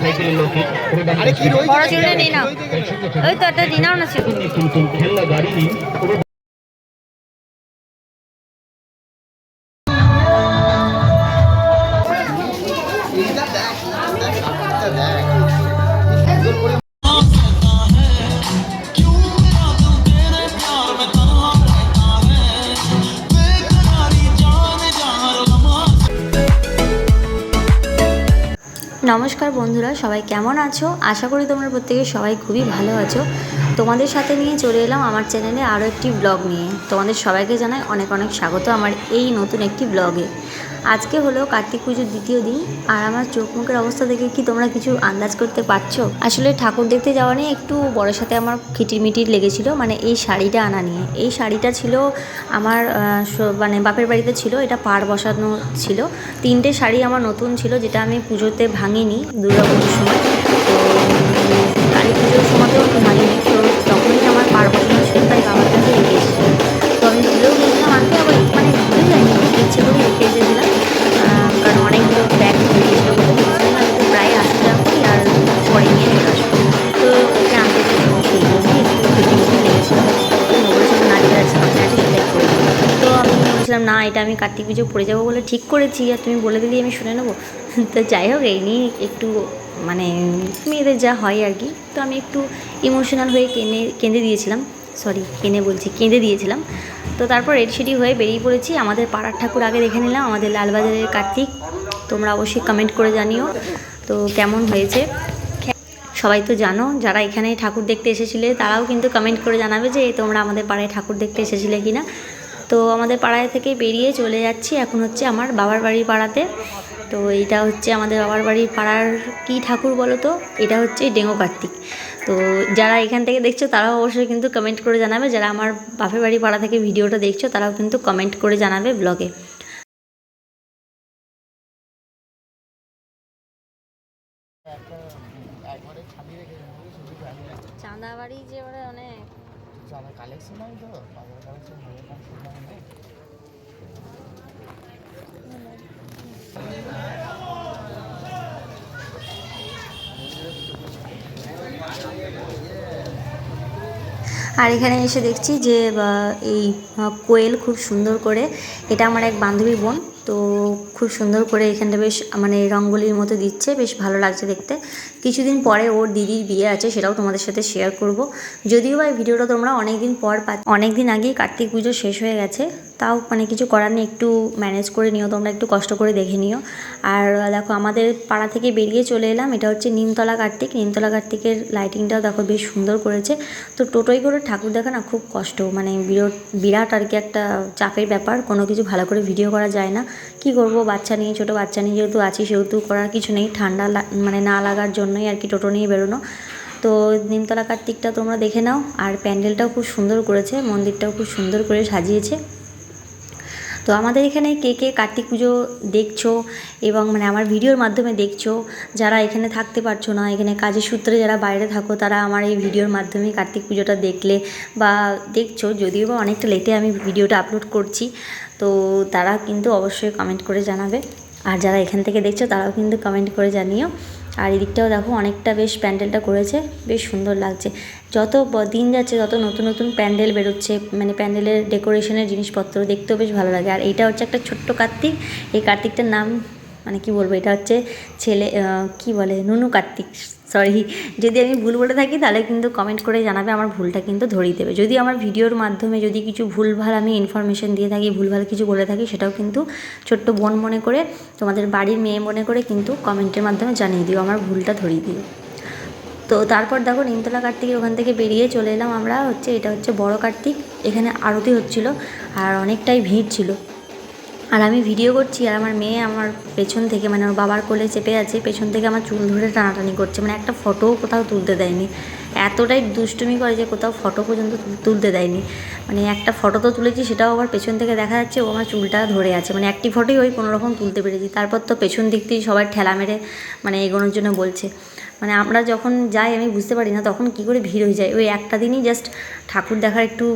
সাইকেলের রই বড় চুলটা নেই না ওই তো একটা দিনাও নাও না ছিল কিন্তু খেলনা গাড়ি নমস্কার বন্ধুরা, সবাই কেমন আছো? আশা করি তোমরা প্রত্যেকে সবাই খুবই ভালো আছো। তোমাদের সাথে নিয়ে চলে এলাম আমার চ্যানেলে আরও একটি ব্লগ নিয়ে। তোমাদের সবাইকে জানাই অনেক অনেক স্বাগত আমার এই নতুন একটি ব্লগে আজকে হলো কার্তিক পুজোর দ্বিতীয় দিন, আর আমার চোখ মুখের অবস্থা দেখে কি তোমরা কিছু আন্দাজ করতে পারছ? আসলে ঠাকুর দেখতে যাওয়া নিয়ে একটু বড়ের সাথে আমার খিটিমিটির লেগেছিল মানে এই শাড়িটা আনা নিয়ে। এই শাড়িটা ছিল আমার মানে বাপের বাড়িতে ছিল, এটা পাড় বসানো ছিল। তিনটে শাড়ি আমার নতুন ছিল, যেটা আমি পুজোতে ভাঙিনি দুর্গা পুজোর সময়। এটা আমি কার্তিক পুজো পড়ে যাব বলে ঠিক করেছি, আর তুমি বলে দিলি আমি শুনে নেব। তো যাই হোক, এই নিয়ে একটু মানে মেয়েদের যা হয় আর কি। তো আমি একটু ইমোশনাল হয়ে কেঁদে কেঁদে দিয়েছিলাম। সরি কেঁদে বলছি, কেঁদে দিয়েছিলাম। তো তারপর রেডি সেডি হয়ে বেরিয়ে পড়েছি। আমাদের পাড়ার ঠাকুর আগে দেখে নিলাম, আমাদের লালবাজারের কার্তিক। তোমরা অবশ্যই কমেন্ট করে জানিও। তো কেমন হয়েছে? সবাই তো জানো, যারা এখানে ঠাকুর দেখতে এসেছিলে, তারাও কিন্তু কমেন্ট করে জানাবে যে তোমরা আমাদের পাড়ায় ঠাকুর দেখতে এসেছিলে কি না তো আমাদের পাড়ায় থেকে বেরিয়ে চলে যাচ্ছি। এখন হচ্ছে আমার বাবার বাড়ির পাড়াতে। তো এটা হচ্ছে আমাদের বাবার বাড়ির পাড়ার কি ঠাকুর বলো তো? এটা হচ্ছে ডেঙ্গু কার্তিক। তো যারা এখান থেকে দেখছ, তারাও অবশ্যই কিন্তু কমেন্ট করে জানাবে। যারা আমার বাপের বাড়ি পাড়া থেকে ভিডিওটা দেখছ, তারাও কিন্তু কমেন্ট করে জানাবে ব্লগে চাঁদাবাড়ি যে ওরা অনেক। আমার কালেকশন হয় তো বাবার কালেকশন কালেকশন নেই আর এখানে এসে দেখছি যে এই কোয়েল খুব সুন্দর করে, এটা আমার এক বান্ধবী বোন, তো খুব সুন্দর করে এখানটা বেশ মানে রঙ্গোলির মতো দিচ্ছে, বেশ ভালো লাগছে দেখতে। কিছুদিন পরে ওর দিদির বিয়ে আছে, সেটাও তোমাদের সাথে শেয়ার করব। যদিও বা এই ভিডিওটা তোমরা অনেক দিন পর পা অনেক দিন আগেই কার্তিক পুজো শেষ হয়ে গেছে, তাও মানে কিছু করার নেই, একটু ম্যানেজ করে নিও, তোমরা একটু কষ্ট করে দেখে নিও। আর দেখো, আমাদের পাড়া থেকে বেরিয়ে চলে এলাম, এটা হচ্ছে নিমতলা কার্তিক, নিমতলা কার্তিকের লাইটিংটাও দেখো বেশ সুন্দর করেছে। তো টোটোয় করে ঠাকুর দেখা না খুব কষ্ট মানে বিরাট বিরাট আর কি একটা চাপের ব্যাপার, কোনো কিছু ভালো করে ভিডিও করা যায় না। কি করব, বাচ্চা নিয়ে, ছোট বাচ্চা নিয়ে যেহেতু আছি, সেহেতু করার কিছু নেই, ঠান্ডা মানে না লাগার জন্যই আর কি টোটো নিয়ে বেরোনো। তো নিমতলা কার্তিকটা তোমরা দেখে নাও। আর প্যান্ডেলটাও খুব সুন্দর করেছে, মন্দিরটাও খুব সুন্দর করে সাজিয়েছে। তো আমাদের এখানে কে কে কার্তিক পুজো দেখছ এবং মানে আমার ভিডিওর মাধ্যমে দেখছ, যারা এখানে থাকতে পারছ না, এখানে কাজের সূত্রে যারা বাইরে থাকো, তারা আমার এই ভিডিওর মাধ্যমে কার্তিক পুজোটা দেখলে বা দেখছ। যদিও বা অনেকটা লেটে আমি ভিডিওটা আপলোড করছি, তো তারা কিন্তু অবশ্যই কমেন্ট করে জানাবে। আর যারা এখান থেকে দেখছ, তারাও কিন্তু কমেন্ট করে জানিও। আর এদিকটাও দেখো অনেকটা বেশ প্যান্ডেলটা করেছে, বেশ সুন্দর লাগছে। যত দিন যাচ্ছে, তত নতুন নতুন প্যান্ডেল বেরোচ্ছে মানে প্যান্ডেলের ডেকোরেশনের জিনিসপত্র দেখতেও বেশ ভালো লাগে। আর এইটা হচ্ছে একটা ছোট্ট কার্তিক, এই কার্তিকটার নাম মানে কি বলব, এটা হচ্ছে ছেলে কি বলে, নুনু কার্তিক। সরি যদি আমি ভুল বলে থাকি তাহলে কিন্তু কমেন্ট করে জানাবে, আমার ভুলটা কিন্তু ধরিয়ে দেবে। যদি আমার ভিডিওর মাধ্যমে যদি কিছু ভুলভাল আমি ইনফরমেশন দিয়ে থাকি, ভুলভাল কিছু বলে থাকি, সেটাও কিন্তু ছোট্ট বোন মনে করে, তোমাদের বাড়ির মেয়ে মনে করে কিন্তু কমেন্টের মাধ্যমে জানিয়ে দিও, আমার ভুলটা ধরিয়ে দিও। তো তারপর দেখো নিমতলা কার্তিকের ওখান থেকে বেরিয়ে চলে এলাম আমরা, হচ্ছে এটা হচ্ছে বড় কার্তিক, এখানে আরতি হচ্ছিল আর অনেকটাই ভিড় ছিল। আর আমি ভিডিও করছি আর আমার মেয়ে আমার পেছন থেকে মানে ওর বাবার কোলে চেপে আছে, পেছন থেকে আমার চুল ধরে টানাটানি করছে। মানে একটা ফটোও কোথাও তুলতে দেয়নি। এতটাই দুষ্টুমি করে যে কোথাও ফটো পর্যন্ত তুলতে দেয়নি। মানে একটা ফটো তো তুলেছি, সেটাও আবার পেছন থেকে দেখা যাচ্ছে ও আমার চুলটা ধরে আছে। মানে একটি ফটোই ওই কোনো রকম তুলতে পেরেছি। তারপর তো পেছন দিক থেকে সবাই ঠেলা মেরে মানে এগোনোর জন্য বলছে। মানে আমরা যখন যাই, আমি বুঝতে পারি না তখন কি করে ভিড় হয়ে যায়। ওই একটা দিনই জাস্ট ঠাকুর দেখার একটু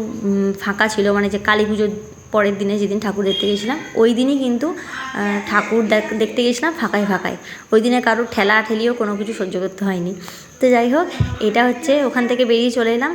ফাঁকা ছিল। মানে যে কালী পুজোর পরের দিনে যেদিন ঠাকুর দেখতে গেছিলাম, ওই দিনই কিন্তু ঠাকুর দেখ- দেখতে গেছিলাম ফাঁকায় ফাঁকায়। ওই দিনে কারোর ঠেলা ঠেলিও কোনো কিছু সহ্য করতে হয়নি। তো যাই হোক, এটা হচ্ছে ওখান থেকে বেরিয়ে চলে এলাম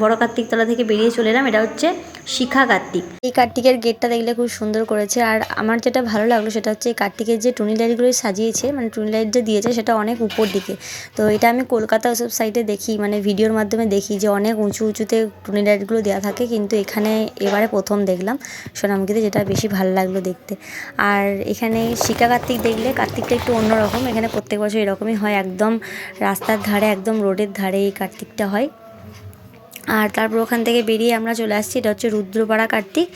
বড় কার্তিকতলা থেকে বেরিয়ে চলে এলাম, এটা হচ্ছে শিখা কার্তিক এই কার্তিকের গেটটা দেখলে খুব সুন্দর করেছে। আর আমার যেটা ভালো লাগল সেটা হচ্ছে এই কার্তিকের যে টুনি লাইটগুলো সাজিয়েছে মানে টুনি লাইট যে দিয়েছে সেটা অনেক উপর দিকে। তো এটা আমি কলকাতা ওসব সাইডে দেখি মানে ভিডিওর মাধ্যমে দেখি যে অনেক উঁচু উঁচুতে টুনি লাইটগুলো দেওয়া থাকে। কিন্তু এখানে এবারে প্রথম দেখলাম, সোনামুখীতে যেটা বেশি ভালো লাগল দেখতে। আর এখানে শিকা কার্তিক দেখলে কার্তিকটা একটু অন্যরকম। এখানে প্রত্যেক বছর এরকমই হয়, একদম রাস্তার ধারে, একদম রোডের ধারে এই কার্তিকটা হয়। আর তারপর ওখান থেকে বেরিয়ে আমরা চলে আসছি, এটা হচ্ছে রুদ্রপাড়া কার্তিক।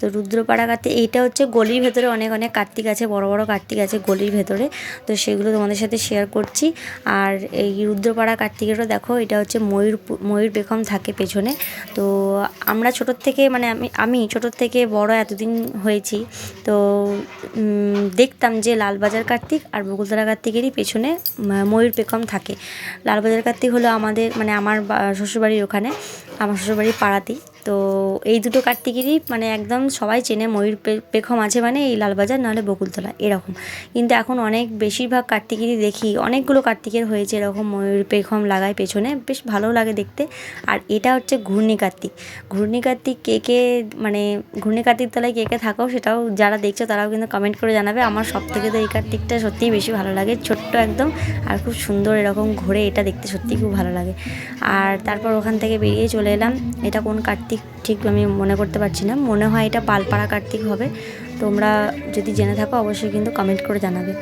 তো রুদ্রপাড়া কার্তিক, এইটা হচ্ছে গলির ভেতরে অনেক অনেক কার্তিক আছে, বড় বড় কার্তিক আছে গলির ভেতরে। তো সেগুলো তোমাদের সাথে শেয়ার করছি। আর এই রুদ্রপাড়া কার্তিকেরও দেখো, এটা হচ্ছে ময়ূর ময়ূর পেখম থাকে পেছনে। তো আমরা ছোটোর থেকে মানে আমি আমি ছোটোর থেকে বড় এতদিন হয়েছি। তো দেখতাম যে লালবাজার কার্তিক আর বকুলতলা কার্তিকেরই পেছনে ময়ূর পেখম থাকে। লালবাজার কার্তিক হলো আমাদের মানে আমার শ্বশুরবাড়ির ওখানে। আমার শ্বশুরবাড়ির পাড়াতেই। তো এই দুটো কার্তিকেরই মানে একদম সবাই চেনে ময়ূর পেখম আছে মানে এই লালবাজার, নাহলে বকুলতলা, এরকম। কিন্তু এখন অনেক বেশিরভাগ কার্তিকেরই দেখি, অনেকগুলো কার্তিকের হয়েছে এরকম ময়ূর পেখম লাগায় পেছনে, বেশ ভালো লাগে দেখতে। আর এটা হচ্ছে ঘূর্ণি কার্তিক। ঘূর্ণি কার্তিক কে কে মানে ঘূর্ণি কার্তিক তলায় কে কে থাকো সেটাও যারা দেখছ তারাও কিন্তু কমেন্ট করে জানাবে। আমার সব থেকে তো এই কার্তিকটা সত্যিই বেশি ভালো লাগে, ছোট্ট একদম, আর খুব সুন্দর এরকম ঘুরে এটা দেখতে সত্যিই খুব ভালো লাগে। আর তারপর ওখান থেকে বেরিয়ে চলে এলাম। এটা কোন কার্তিক? ঠিক আমি মনে করতে পারছি না। মনে হয় এটা পালপাড়া কার্তিক হবে। তোমরা যদি জেনে থাকো, অবশ্যই কিন্তু কমেন্ট করে জানাবে।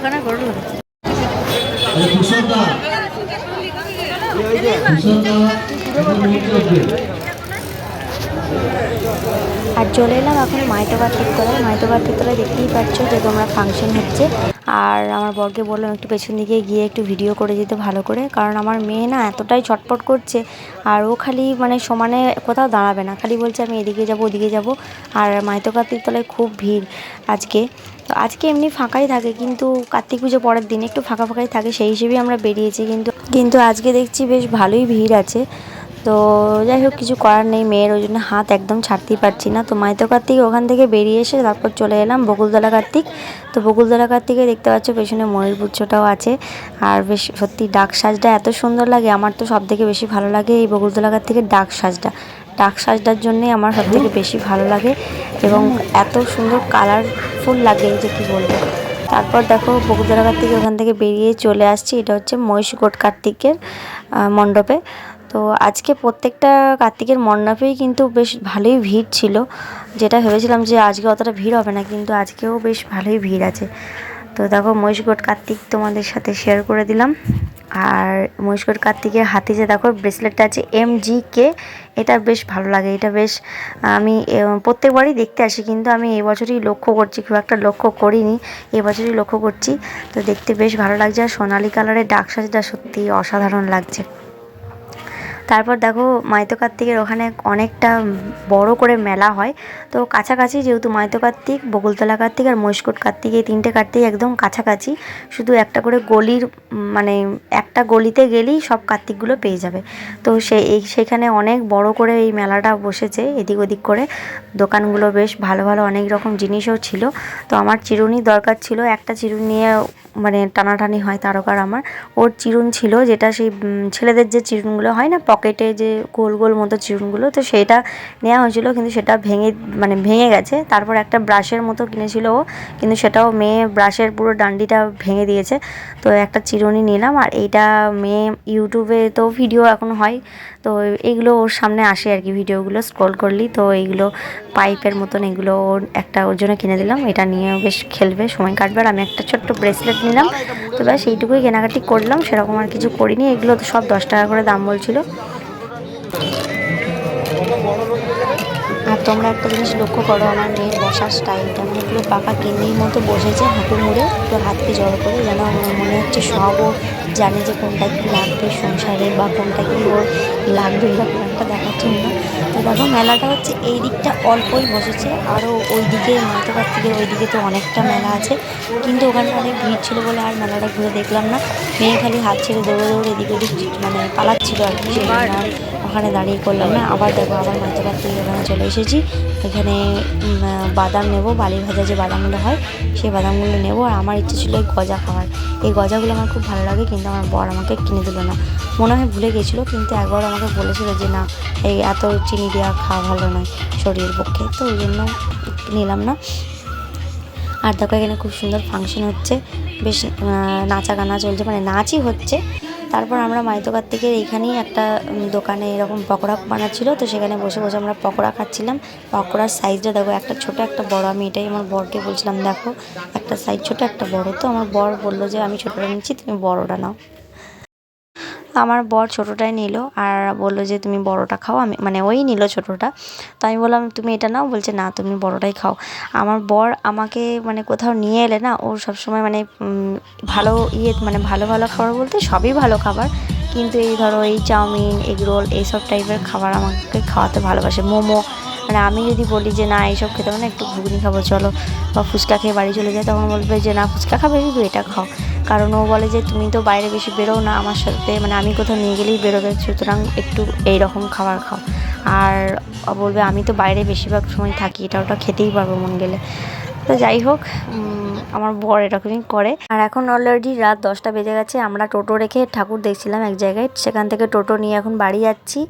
ওখানে। আর চলে এলাম এখন মাইতো কার্তিক তলায় মাইতো কার্তিক তলায় দেখতেই পাচ্ছ যে তোমরা ফাংশন হচ্ছে। আর আমার বরকে বললাম একটু পেছন দিকে গিয়ে একটু ভিডিও করে দিতে ভালো করে। কারণ আমার মেয়ে না এতটাই ছটপট করছে। আর ও খালি মানে সমানে কোথাও দাঁড়াবে না। খালি বলছে আমি এদিকে যাব ওদিকে যাব। আর মাইতো কার্তিক তলায় খুব ভিড় আজকে। তো আজকে এমনি ফাঁকাই থাকে, কিন্তু কার্তিক পুজো পরের দিন একটু ফাঁকা ফাঁকাই থাকে, সেই হিসেবেই আমরা বেরিয়েছি, কিন্তু কিন্তু আজকে দেখছি বেশ ভালোই ভিড় আছে। তো যাই হোক, কিছু করার নেই, মেয়ের ওই জন্য হাত একদম ছাড়তেই পারছি না। তো মাইতো কার্তিক ওখান থেকে বেরিয়ে এসে তারপর চলে এলাম বকুলতলা কার্তিক। তো বকুলতলা কার্তিকে দেখতে পাচ্ছ, পেছনে ময়ূর পুচ্ছটাও আছে। আর বেশ সত্যি ডাক সাজটা এত সুন্দর লাগে, আমার তো সব থেকে বেশি ভালো লাগে এই বকুলতলা কার্তিকের ডাক সাজটা। ডাক সাজটার জন্যই আমার সব থেকে বেশি ভালো লাগে এবং এত সুন্দর কালারফুল লাগে যে কি বলব। তারপর দেখো বকুলতলা কার্তিক ওখান থেকে বেরিয়ে চলে আসছি, এটা হচ্ছে মহিষকোট কার্তিকের মণ্ডপে। তো আজকে প্রত্যেকটা কার্তিকের মণ্ডপেই কিন্তু বেশ ভালোই ভিড় ছিল। যেটা ভেবেছিলাম যে আজকে অতটা ভিড় হবে না, কিন্তু আজকেও বেশ ভালোই ভিড় আছে। তো দেখো মহিষগড় কার্তিক তোমাদের সাথে শেয়ার করে দিলাম। আর মহিষগড় কার্তিকের হাতে যে দেখো ব্রেসলেটটা আছে এম জি কে এটা বেশ ভালো লাগে। এটা বেশ, আমি প্রত্যেকবারই দেখতে আসি, কিন্তু আমি এবছরই বছরই লক্ষ্য করছি, খুব একটা লক্ষ্য করিনি এবছরই লক্ষ্য করছি। তো দেখতে বেশ ভালো লাগছে, আর সোনালি কালারের ডাক সাজটা সত্যি অসাধারণ লাগছে। তারপর দেখো মাইতো কার্তিকের ওখানে অনেকটা বড় করে মেলা হয়। তো কাছাকাছি যেহেতু মাইতো কার্তিক বকুলতলা কার্তিক আর মহিষকোট কার্তিক, এই তিনটে কার্তিক একদম কাছাকাছি। শুধু একটা করে গলির মানে একটা গলিতে গেলেই সব কার্তিকগুলো পেয়ে যাবে। তো সে, এই সেখানে অনেক বড় করে এই মেলাটা বসেছে এদিক ওদিক করে। দোকানগুলো বেশ ভালো ভালো অনেক রকম জিনিসও ছিল। তো আমার চিরুনি দরকার ছিল। একটা চিরুনি নিয়ে মানে টানাটানি হয় তারকার আমার। ওর চিরুন ছিল যেটা সেই ছেলেদের যে চিরুনগুলো হয় না পকেটে যে গোল গোল মতো চিরুনগুলো তো সেটা নেওয়া হয়েছিল, কিন্তু সেটা ভেঙে মানে ভেঙে গেছে। তারপর একটা ব্রাশের মতো কিনেছিল ও, কিন্তু সেটাও মেয়ে ব্রাশের পুরো ডান্ডিটা ভেঙে দিয়েছে। তো একটা চিরুনি নিলাম, আর এইটা মেয়ে ইউটিউবে তো ভিডিও এখন হয় তো এইগুলো ওর সামনে আসে আর কি ভিডিওগুলো স্ক্রল করলি, তো এইগুলো পাইপের মতন এগুলো ওর একটা ওর জন্য কিনে দিলাম। এটা নিয়ে বেশ খেলবে, সময় কাটবে। আর আমি একটা ছোট্ট ব্রেসলেট নিলাম। তো ব্যাস এইটুকুই কেনাকাটি করলাম, সেরকম আর কিছু করিনি। এগুলো তো সব দশ টাকা করে দাম বলছিল। তোমরা একটা জিনিস লক্ষ্য করো, আমার মেয়ের বসার স্টাইলটা মানে পুরো পাকা কিন্নির মতো বসেছে, হাঁটু মুড়ে পুরো হাতকে জড়ো করে, যেন আমার মনে হচ্ছে সব ও জানে যে কোনটা কী লাগবে সংসারে বা কোনটা কী ওর লাগবে, এরকম একটা দেখার জন্য তো দেখো, মেলাটা হচ্ছে এই দিকটা অল্পই বসেছে আরও ওই দিকে মালতেপার থেকে ওই দিকে তো অনেকটা মেলা আছে। কিন্তু ওখানে অনেক ভিড় ছিল বলে আর মেলাটা ঘুরে দেখলাম না। মেয়ে খালি হাত ছেড়ে দৌড়ে দৌড়ে এদিক ওদিক মানে পালাচ্ছিল আর কি ওখানে দাঁড়িয়ে করলাম না আবার দেখো, আবার মালতেপার থেকে ওখানে চলে এসেছি। এখানে বাদাম নেব বালি ভাজা যে বাদামগুলো হয়, সেই বাদামগুলো নেব। আর আমার ইচ্ছে ছিল এই গজা খাওয়ার। এই গজাগুলো আমার খুব ভালো লাগে, কিন্তু আমার বর আমাকে কিনে দিল না। মনে হয় ভুলে গেছিল, কিন্তু একবার আমাকে বলেছিল যে, না, এই এত চিনি দেওয়া খাওয়া ভালো নয় শরীরের পক্ষে। তো ওই জন্য নিলাম না। আর দেখো, এখানে খুব সুন্দর ফাংশন হচ্ছে। বেশ নাচা গানা চলছে মানে নাচই হচ্ছে। তারপর আমরা মাইতোকার থেকে এইখানেই একটা দোকানে এরকম পকোড়া বানাচ্ছিল। তো সেখানে বসে বসে আমরা পকোড়া খাচ্ছিলাম। পকোড়ার সাইজটা দেখো, একটা ছোট, একটা বড়। আমি এটাই আমার বরকে বলছিলাম, দেখো, একটা সাইজ ছোট, একটা বড়। তো আমার বর বলল যে, আমি ছোটোটা নিচ্ছি, তুমি বড়টা নাও। আমার বর ছোটোটাই নিল আর বলল যে, তুমি বড়টা খাও। আমি মানে ওই নিল ছোটোটা। তো আমি বললাম, তুমি এটা নাও? বলছে, না, তুমি বড়টাই খাও। আমার বর আমাকে মানে কোথাও নিয়ে এলে না, ও সবসময় মানে ভালো ইয়ে মানে ভালো ভালো খাবার বলতে সবই ভালো খাবার। কিন্তু এই ধরো এই চাউমিন এগ রোল এইসব টাইপের খাবার আমাকে খাওয়াতে ভালোবাসে। মোমো মানে আমি যদি বলি যে, না, এইসব খেতে হবে না, একটু ঘুগনি খাব, চলো। বা ফুচকা খেয়ে বাড়ি চলে যায় তখন বলবে যে, না, ফুচকা খাবে শুধু এটা খাও। কারণ ও বলে যে, তুমি তো বাইরে বেশি বেরো না আমার সাথে মানে আমি কোথাও নিয়ে গেলেই বেরোবে, সুতরাং একটু এই রকম খাবার খাও। আর বলবে, আমি তো বাইরে বেশিরভাগ সময় থাকি, এটা ওটা খেতেই পারব মন গেলে। তো যাই হোক আমার বর এরকমই করে। আর এখন অলরেডি রাত দশটা বেজে গেছে, আমরা টোটো রেখে ঠাকুর দেখছিলাম এক জায়গায়। সেখান থেকে টোটো নিয়ে এখন বাড়ি যাচ্ছি।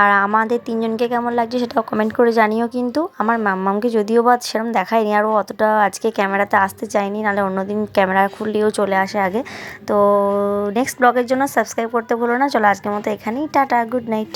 আর আমাদের তিনজনকে কেমন লাগছে সেটাও কমেন্ট করে জানিও কিন্তু। আমার মাম্মামকে যদিও বা সেরকম দেখায়নি, আর ও অতটা আজকে ক্যামেরাতে আসতে চায়নি, নাহলে অন্যদিন ক্যামেরা খুললেও চলে আসে আগে। তো নেক্সট ব্লগের জন্য সাবস্ক্রাইব করতে ভুলো না, চলো আজকের মতো এখানেই, টাটা গুড নাইট